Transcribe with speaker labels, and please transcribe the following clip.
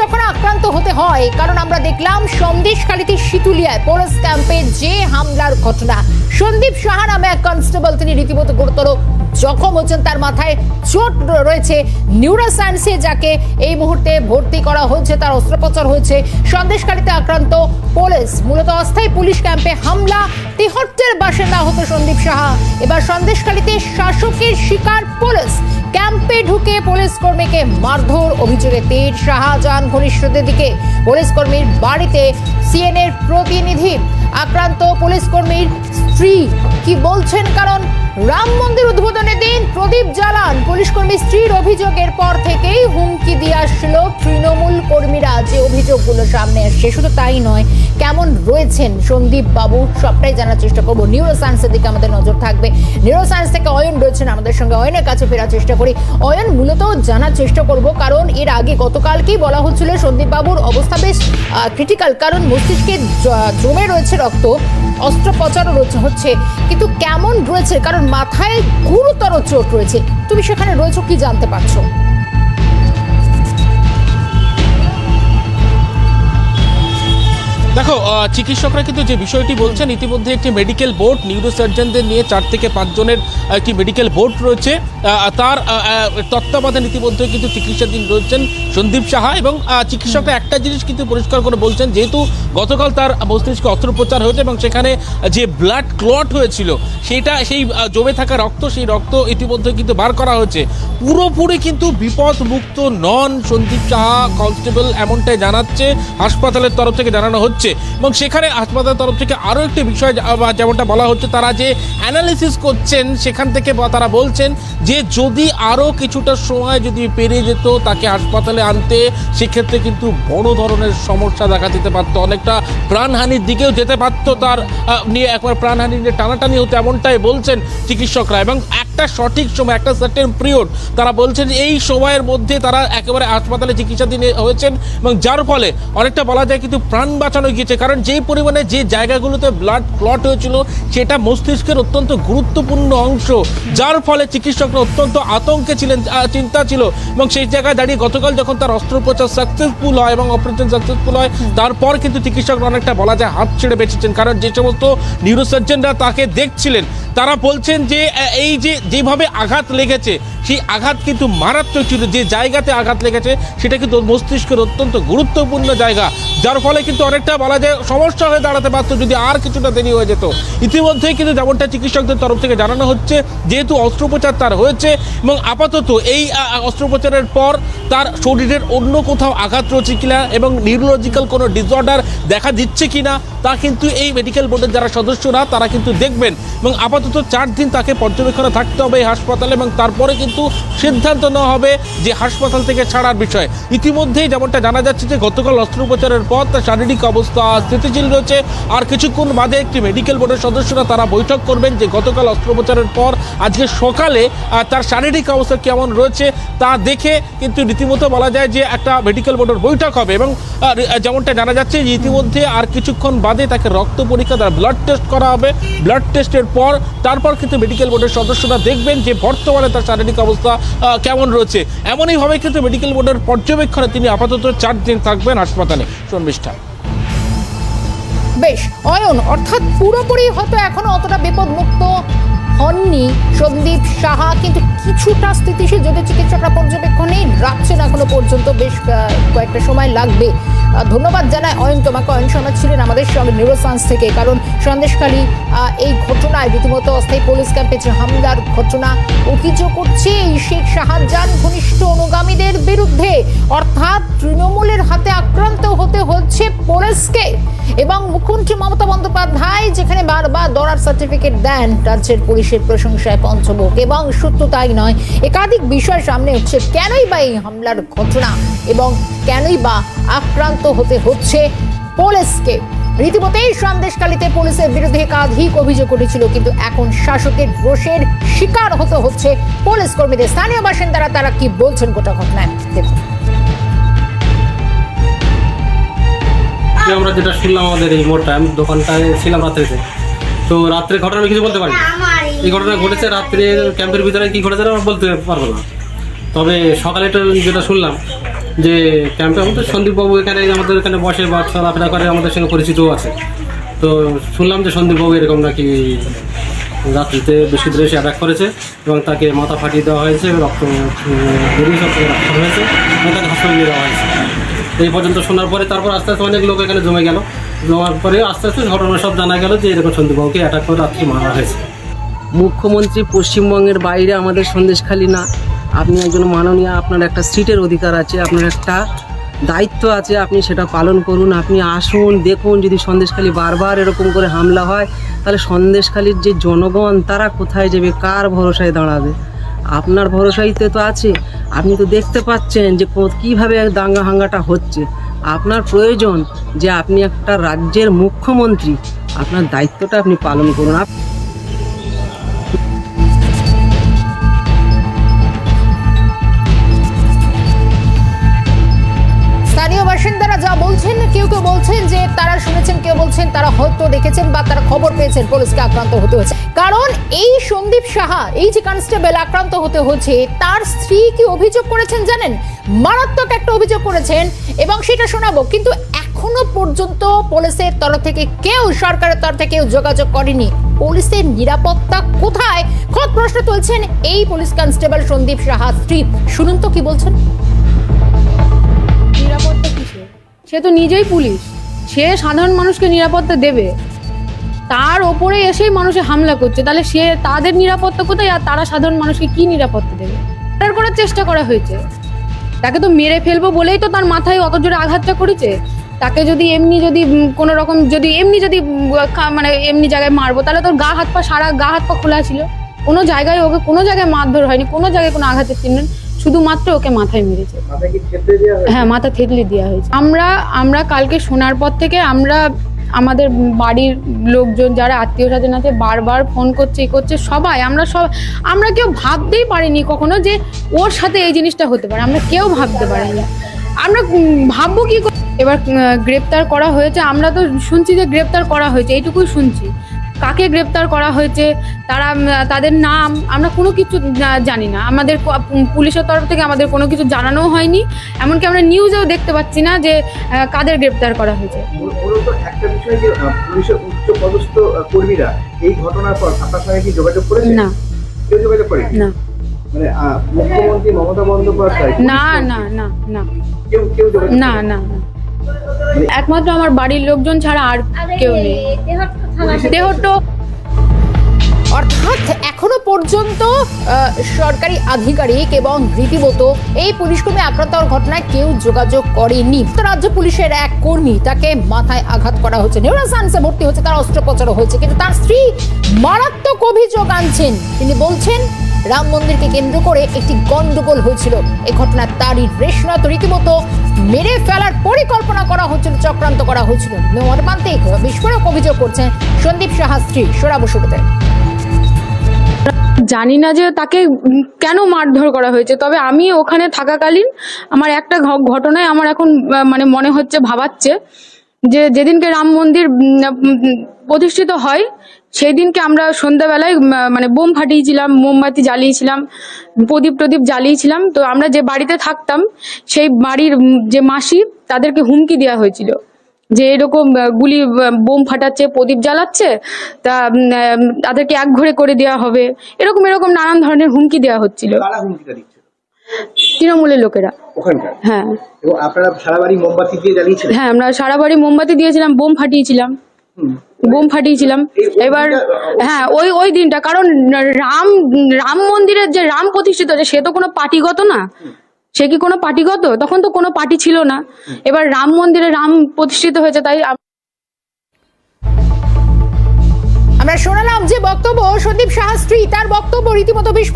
Speaker 1: যখন আক্রান্ত হতে হয়, কারণ আমরা দেখলাম সন্দেশখালীতে শীতুলিয়ায় পুলিশ ক্যাম্পে যে হামলার ঘটনা। সন্দীপ সাহা নামে এক কনস্টেবল তিনি রীতিমতো গুরুতর জখম হচ্ছেন। তার মাথায় চোট রয়েছে নিউরোসায়েন্সে যাকে এই মুহূর্তে ভর্তি করা হয়েছে, তার অস্ত্রোপচার হয়েছে। সন্দেশখালীতে আক্রান্ত পুলিশ, মূলত অস্থায়ী পুলিশ ক্যাম্পে হামলা। তিহট্টের বাসিন্দা হতো সন্দীপ সাহা। এবার সন্দেশখালীতে শাসকের শিকার পুলিশ। ক্যাম্পে ঢুকে পুলিশ কর্মীকে মারধর, অভিযোগে তীর শাহজাহান ঘনিষ্ঠদের দিকে পুলিশ কর্মীর বাড়িতে সিএনএর প্রতিনিধি আক্রান্ত পুলিশ কর্মীর স্ত্রী। কি বলছেন কারণ রাম মন্দির উদ্বোধনের দিন প্রদীপ জ্বালান। পুলিশ কর্মী স্ত্রীর অভিযোগের পর থেকেই হুমকি দিয়ে আসছিল তৃণমূল কর্মীরা। যে অভিযোগগুলো সামনে আসছে, শুধু তাই নয়, কেমন রয়েছেন সন্দীপ বাবু? সবটাই জানার চেষ্টা করব। নিউরো সায়েন্সের দিকে আমাদের নজর থাকবে। নিউরো সায়েন্স থেকে অয়ন রয়েছেন আমাদের সঙ্গে। অয়নের কাছে ফেরার চেষ্টা করি। অয়ন, মূলত জানার চেষ্টা করব, কারণ এর আগে গতকালকেই বলা হচ্ছিল সন্দীপ বাবুর অবস্থা বেশ ক্রিটিক্যাল কারণ মস্তিষ্কে জমে রয়েছে রক্ত। অস্ত্রোপচারও রয়েছে, হচ্ছে। কিন্তু কেমন রয়েছে? কারণ মাথায় গুরুতর চোট রয়েছে। তুমি সেখানে রয়েছো, কি জানতে পারছ?
Speaker 2: দেখো চিকিৎসকরা কিন্তু যে বিষয়টি বলছেন, ইতিমধ্যে একটি মেডিকেল বোর্ড নিউরোসার্জনদের নিয়ে চার থেকে পাঁচজনের একটি মেডিকেল বোর্ড রয়েছে। তার তত্ত্বাবধানে ইতিমধ্যে কিন্তু চিকিৎসাধীন রয়েছেন সন্দীপ সাহা এবং চিকিৎসকরা একটা জিনিস কিন্তু পরিষ্কার করে বলছেন, যেহেতু গতকাল তার মস্তিষ্কে অস্ত্রোপচার হয়েছে এবং সেখানে যে ব্লাড ক্লট হয়েছিল, সেটা সেই জমে থাকা রক্ত, সেই রক্ত ইতিমধ্যে কিন্তু বার করা হয়েছে। পুরোপুরি কিন্তু বিপদ মুক্ত নন সন্দীপ সাহা কনস্টেবল এমনটাই জানাচ্ছে, হাসপাতালের তরফ থেকে জানানো হচ্ছে। এবং সেখানে হাসপাতালের তরফ থেকে আরও একটি বিষয় যেমনটা বলা হচ্ছে, তারা যে অ্যানালিসিস করছেন, সেখান থেকে তারা বলছেন যে যদি আরও কিছুটা সময় যদি পেরিয়ে যেত তাকে হাসপাতালে আনতে, সেক্ষেত্রে কিন্তু বড় ধরনের সমস্যা দেখা দিতে পারতো। অনেকটা প্রাণহানির দিকেও যেতে পারতো তার নিয়ে একবার প্রাণহানি নিয়ে টানাটানি হতো এমনটাই বলছেন চিকিৎসকরা। এবং একটা সঠিক সময়, একটা সার্টেন পিরিয়ড তারা বলছেন এই সময়ের মধ্যে তারা একেবারে হাসপাতালে চিকিৎসাধীন হয়েছেন এবং যার ফলে অনেকটা বলা যায় কিন্তু প্রাণ বাঁচানো গিয়েছে। কারণ যেই পরিমাণে যে জায়গাগুলোতে ব্লাড ক্লট হয়েছিল, সেটা মস্তিষ্কের অত্যন্ত গুরুত্বপূর্ণ অংশ। যার ফলে চিকিৎসকরা অত্যন্ত আতঙ্কে ছিলেন চিন্তা ছিল এবং সেই জায়গায় দাঁড়িয়ে গতকাল যখন তার অস্ত্রোপচার সাকসেসফুল হয় এবং অপারেশন সাকসেসফুল হয়, তারপর কিন্তু চিকিৎসকরা অনেকটা বলা যায় হাত ছেড়ে বেঁচেছেন। কারণ যে সমস্ত নিউরোসার্জনরা তাকে দেখছিলেন, তারা বলছেন যে এই যে যেভাবে আঘাত লেগেছে, সেই আঘাত কিন্তু মারাত্মক ছিল। যে জায়গাতে আঘাত লেগেছে, সেটা কিন্তু মস্তিষ্কের অত্যন্ত গুরুত্বপূর্ণ জায়গা। যার ফলে কিন্তু অনেকটা বলা যায় সমস্যা হয়ে দাঁড়াতে পারতো যদি আর কিছুটা দেরি হয়ে যেত। ইতিমধ্যেই কিন্তু যেমনটা চিকিৎসকদের তরফ থেকে জানানো হচ্ছে, যেহেতু অস্ত্রোপচার তার হয়েছে এবং আপাতত এই অস্ত্রোপচারের পর তার শরীরের অন্য কোথাও আঘাত রয়েছে কিনা এবং নিউরোলজিক্যাল কোনো ডিসঅর্ডার দেখা দিচ্ছে কিনা তা কিন্তু এই মেডিকেল বোর্ডের যারা সদস্যরা তারা কিন্তু দেখবেন। এবং আপাতত চার দিন তাকে পর্যবেক্ষণে থাকতে হবে এই হাসপাতালে এবং তারপরে কিন্তু সিদ্ধান্ত নেওয়া হবে যে হাসপাতাল থেকে ছাড়ার বিষয়। ইতিমধ্যেই যেমনটা জানা যাচ্ছে যে গতকাল অস্ত্রোপচারের পর তার শারীরিক অবস্থা স্থিতিশীল রয়েছে। আর কিছুক্ষণ বাদে একটি মেডিকেল বোর্ডের সদস্যরা তারা বৈঠক করবেন যে গতকাল অস্ত্রোপচারের পর আজকে সকালে তার শারীরিক অবস্থা কেমন রয়েছে তা দেখে কিন্তু রীতিমতো বলা যায় যে একটা মেডিকেল বোর্ডের বৈঠক হবে। এবং যেমনটা জানা যাচ্ছে যে ইতিমধ্যে আর কিছুক্ষণ বাদে তাকে রক্ত পরীক্ষা তার ব্লাড টেস্ট করা হবে। ব্লাড টেস্টের পর তারপর কিন্তু মেডিকেল বোর্ডের সদস্যরা দেখবেন যে বর্তমানে তার শারীরিক অবস্থা কেমন রয়েছে। এমনইভাবে কিন্তু মেডিকেল বোর্ডের পর্যবেক্ষণে তিনি আপাতত চার দিন থাকবেন হাসপাতালে। শর্মিষ্ঠা
Speaker 1: বেশ, অয়ন, অর্থাৎ পুরোপুরি হয়তো এখনও অতটা বিপদমুক্ত হননি সন্দীপ সাহা, কিন্তু কিছুটা স্থিতিশীল যদি চিকিৎসকরা পর্যবেক্ষণে রাখছেন, এখনও পর্যন্ত বেশ কয়েকটা সময় লাগবে। ধন্যবাদ জানাই অয়ন তোমাকে। অয়ন শর্মা ছিলেন আমাদের সঙ্গে নিউরোসায়েন্স থেকে। কারণ সন্দেশখালী এই ঘটনায় রীতিমতো অস্থায়ী পুলিশ ক্যাম্পে যে হামলার ঘটনা অভিযোগ করছে, এই শেখ শাহজাহান ঘনিষ্ঠ অনুগামীদের বিরুদ্ধে। অর্থাৎ তৃণমূলের হাতে আক্রান্ত হতে হচ্ছে পুলিশকে এবং মুখ্যমন্ত্রী মমতা বন্দ্যোপাধ্যায়, যেখানে বারবার দরার সার্টিফিকেট দেন রাজ্যের পুলিশের প্রশংসায় পঞ্চমুখ এবং শুধু তাই নয়, একাধিক বিষয় সামনে হচ্ছে কেনই বা এই হামলার ঘটনা এবং কেনই বা আক্রান্ত হতে হচ্ছে পুলিশকে। রীতিমতোই সন্দেশকালীতে পুলিশের বিরুদ্ধে একাধিক অভিযোগ উঠেছিল, কিন্তু এখন শাসকের রোষের শিকার হতে হচ্ছে পুলিশ কর্মীদের। স্থানীয় বাসিন্দারা তারা কি বলছেন গোটা ঘটনায়? দেখুন।
Speaker 3: আমরা যেটা শুনলাম আমাদের এই মোড়টা, আমি দোকানটায় ছিলাম রাত্রিতে। তো রাত্রে ঘটনা কিছু বলতে পারি এই ঘটনা ঘটেছে রাত্রে ক্যাম্পের ভিতরে কি ঘটেছে আমরা বলতে পারব না। তবে সকালে যেটা শুনলাম যে ক্যাম্পে আমাদের সন্দীপবাবু এখানে, আমাদের এখানে বসে বা চলাফেরা করে, আমাদের সঙ্গে পরিচিতও আছে। তো শুনলাম যে সন্দীপবাবু এরকম নাকি রাত্রিতে বেশি দূরে এসে অ্যাটাক করেছে এবং তাকে মাথা ফাটিয়ে দেওয়া হয়েছে, রক্ত বেরিয়ে হয়েছে এবং তাকে হাসপাতালে নিয়ে দেওয়া হয়েছে। এই পর্যন্ত শোনার পরে তারপর আস্তে আস্তে অনেক লোক এখানে জমে গেল। জমার পরে আস্তে আস্তে ঘটনা সব জানা গেল যে এরকম সন্দীপবাবুকে অ্যাটাক করে রাত্রি মারা হয়েছে।
Speaker 4: মুখ্যমন্ত্রী পশ্চিমবঙ্গের বাইরে আমাদের সন্দেশখালী না। আপনি একজন মাননীয়, আপনার একটা সিটের অধিকার আছে, আপনার একটা দায়িত্ব আছে, আপনি সেটা পালন করুন। আপনি আসুন, দেখুন, যদি সন্দেশখালী বারবার এরকম করে হামলা হয়, তাহলে সন্দেশখালীর যে জনগণ, তারা কোথায় যাবে, কার ভরসায় দাঁড়াবে? আপনার ভরসাইতে তো আছে। আপনি তো দেখতে পাচ্ছেন যে কীভাবে দাঙ্গা হাঙ্গাটা হচ্ছে। আপনার প্রয়োজন যে আপনি একটা রাজ্যের মুখ্যমন্ত্রী। আপনার দায়িত্বটা আপনি পালন করুন।
Speaker 1: যা বলছেন, কেউ কেউ বলছেন যে তারা শুনেছেন, কেউ বলছেন তারা হয়তো দেখেছেন বা তারা খবর পেয়েছেন, পুলিশকে আক্রান্ত হতে হয়েছে। কারণ এই সন্দীপ সাহা, এই যে কনস্টেবল আক্রান্ত হতে হচ্ছে, তার স্ত্রী কি অভিযোগ করেছেন জানেন? মারাত্মক একটা অভিযোগ করেছেন এবং সেটা শোনাবো। কিন্তু এখনও পর্যন্ত পুলিশের তরফ থেকে কেউ, সরকারের তরফ থেকে কেউ যোগাযোগ করেনি। পুলিশের নিরাপত্তা কোথায়? খোদ প্রশ্ন তুলছেন এই পুলিশ কনস্টেবল সন্দীপ সাহা স্ত্রী। শুনুন তো কি বলছেন।
Speaker 5: নিরাপত্তা সে তো নিজেই পুলিশ। সে সাধারণ মানুষকে নিরাপত্তা দেবে। তার ওপরে এসেই মানুষে হামলা করছে। তাহলে সে তাদের নিরাপত্তা কোথায় আর তারা সাধারণ মানুষকে কি নিরাপত্তা দেবে? মার্ডার করার চেষ্টা করা হয়েছে। তাকে তো মেরে ফেলব বলেই তো তার মাথায় অত জোরে আঘাতটা করেছে। তাকে যদি এমনি যদি কোনো রকম যদি এমনি যদি মানে এমনি জায়গায় মারবো, তাহলে তোর গা হাত পা সারা, গা হাত পা খোলা ছিল। কোনো জায়গায় ওকে কোনো জায়গায় মারধর হয়নি। কোনো জায়গায় কোনো আঘাতের চিহ্ন শুধুমাত্র ওকে মাথায় মেরেছে। হ্যাঁ মাথা থেতলে দেওয়া হয়েছে। আমরা আমরা কালকে শোনার পর থেকে আমরা আমাদের বাড়ির লোকজন যারা আত্মীয় স্বজন আছে বারবার ফোন করছে এ করছে সবাই আমরা সব আমরা কেউ ভাবতেই পারিনি কখনো যে ওর সাথে এই জিনিসটা হতে পারে। আমরা কেউ ভাবতে পারিনি। আমরা ভাববো কি? এবার গ্রেপ্তার করা হয়েছে। আমরা তো শুনছি যে গ্রেপ্তার করা হয়েছে এইটুকুই শুনছি। কাকে গ্রেপ্তার করা হয়েছে তারা তাদের নাম আমরা কোনো কিছু জানি না। আমাদের পুলিশের তরফ থেকে আমাদের কোনো কিছু জানানোও হয়নি। এমনকি আমরা নিউজেও দেখতে পাচ্ছি না যে কাদের গ্রেপ্তার করা হয়েছে।
Speaker 6: মূল- মূলত একটা বিষয় যে আহ, পুলিশের উচ্চ পদস্থ আহ, কর্মীরা এই ঘটনার পর আপনার সঙ্গে কি যোগাযোগ করেছে
Speaker 5: না।
Speaker 6: কেউ যোগাযোগ করে
Speaker 5: না।
Speaker 6: মানে আহ, মুখ্যমন্ত্রী মমতা বন্দ্যোপাধ্যায়
Speaker 5: না না না না।
Speaker 6: কেউ কেউ যোগাযোগ
Speaker 5: না না না। একমাত্র আমার বাড়ির লোকজন ছাড়া আর কেউ নেই। দেহটো
Speaker 1: অর্থাৎ এখনও পর্যন্ত সরকারি আধিকারিক এবং রীতিমতো এই পুলিশকর্মী আক্রান্ত হওয়ার ঘটনায় কেউ যোগাযোগ করেনি। রাজ্য পুলিশের এক কর্মী তাকে মাথায় আঘাত করা হচ্ছে নিউরোসায়েন্সে ভর্তি হচ্ছে তার অস্ত্রোপচারও হয়েছে, কিন্তু তার স্ত্রী মারাত্মক অভিযোগ আনছেন। তিনি বলছেন রাম মন্দিরকে কেন্দ্র করে একটি গন্ডগোল হয়েছিল। এই ঘটনার তারই রেশনাত রীতিমতো মেরে ফেলার পরিকল্পনা করা হচ্ছিল, চক্রান্ত করা হয়েছিল। মর্মান্তিক বিস্ফোরক অভিযোগ করছেন সন্দীপ সাহা স্ত্রী সোরাবু
Speaker 5: জানি না যে তাকে কেন মারধর করা হয়েছে, তবে আমি ওখানে থাকাকালীন আমার একটা ঘটনায় আমার এখন মানে মনে হচ্ছে, ভাবাচ্ছে যে যেদিনকে রাম মন্দির প্রতিষ্ঠিত হয় সেই দিনকে আমরা সন্ধ্যাবেলায় মানে বোম ফাটিয়েছিলাম, মোমবাতি জ্বালিয়েছিলাম, প্রদীপ প্রদীপ জ্বালিয়েছিলাম। তো আমরা যে বাড়িতে থাকতাম, সেই বাড়ির যে মাসি, তাদেরকে হুমকি দেওয়া হয়েছিল। যে এরকম গুলি বোম ফাটাচ্ছে, প্রদীপ জ্বালাচ্ছে, তা তাদেরকে এক ঘরে করে দেওয়া হবে। এরকম এরকম নানান ধরনের হুমকি দেওয়া হচ্ছিল। তৃণমূলের লোকেরা।
Speaker 6: ওখানকার?
Speaker 5: হ্যাঁ।
Speaker 6: এবং আপনারা সারা বাড়ি মোমবাতি দিয়ে জ্বালিয়েছিলেন?
Speaker 5: হ্যাঁ আমরা সারা বাড়ি মোমবাতি দিয়েছিলাম বোম ফাটিয়েছিলাম। বোম ফাটিয়েছিলাম। এবার হ্যাঁ ওই ওই দিনটা কারণ রাম রাম মন্দিরের যে রাম প্রতিষ্ঠিত হয়েছে সে তো কোনো পার্টিগত না। সে কি কোনো পার্টিগত? তখন তো কোনো পার্টি ছিল না। এবার রাম মন্দিরে রাম প্রতিষ্ঠিত হয়েছে তাই
Speaker 1: আমরা শোনালাম যে বক্তব্য সন্দীপ সাহা স্ত্রী তার বক্তব্য রীতিমতো বিস্ফোরক